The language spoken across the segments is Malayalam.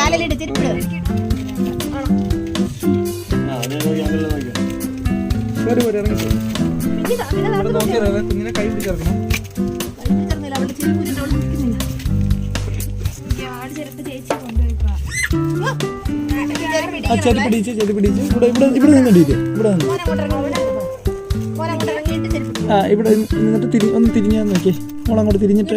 കാലിലിട്ട് ചെരുപ്പിട് കുഞ്ഞിനെ കൈ പിടിച്ചിറക്കണം. ആ ചെടി പിടിച്ച് ചെടി പിടിച്ച് ഇവിടെ ഇവിടെ ഇവിടെ നിന്നിട്ട് ഇവിടെ നിന്ന്. മോനെ അങ്ങോട്ട് ഇറങ്ങി, ഇവിടെ മോനെ അങ്ങോട്ട് ഇറങ്ങിയിട്ട് ചെരുപ്പ് ആ ഇവിടെ നിന്നിട്ട് തിരി ഒന്ന് തിരിഞ്ഞാൽ നോക്കിയേ. മോളങ്ങോട്ട് തിരിഞ്ഞിട്ട്.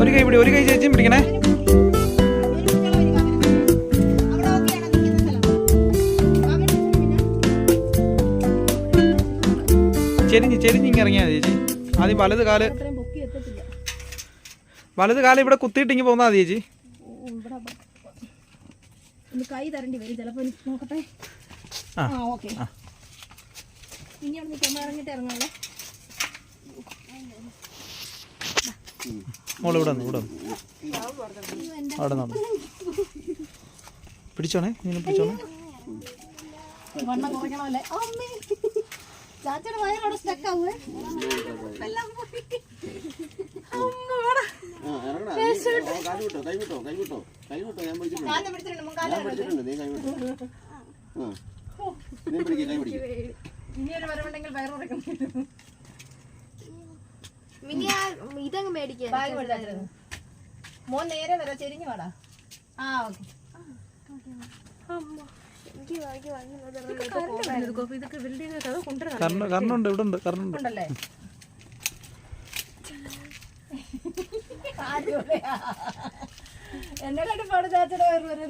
ഒരു കൈ പിടി ഒരു കൈ ചേച്ചിയും പിടിക്കണേ. ചെരിഞ്ഞ് ചെരിഞ്ഞ് ഇങ്ങനെ ഇറങ്ങിയാ ചേച്ചി. ആദ്യം വലത് കാൽ വലത് കാൽ ഇവിടെ കുത്തിയിട്ട് ഇങ്ങനെ പോന്നാ ചേച്ചി. കൈ തരേണ്ടി വരും ചിലപ്പോ എനിക്ക് നോക്കട്ടെ ആ. ഓക്കെ. ഇനി അവിടെ നിൽക്കാൻ ഇറങ്ങിട്ട് ഇറങ്ങാനുള്ള മോൾ ഇവിടെ ഇവിടെ അവിടെ നിന്ന്. പിടിച്ചോണേ പിടിച്ചോണേ നീ പിടിക്ക് ഇനി ഒരു വരവുണ്ടെങ്കിൽ വയറുറക്കുന്നു മിനി ആ ഇതങ്ങ് ബാഗ് മോൻ നേരെ വരാ ചെരിഞ്ഞു വാടാ. ആ ഓക്കെ. ഇവിടെ ഉണ്ട് കറണ്ടുണ്ട്. ഉണ്ടല്ലേ? എന്നോട് പാട് ചാച്ചയുടെ വയറ് വരെ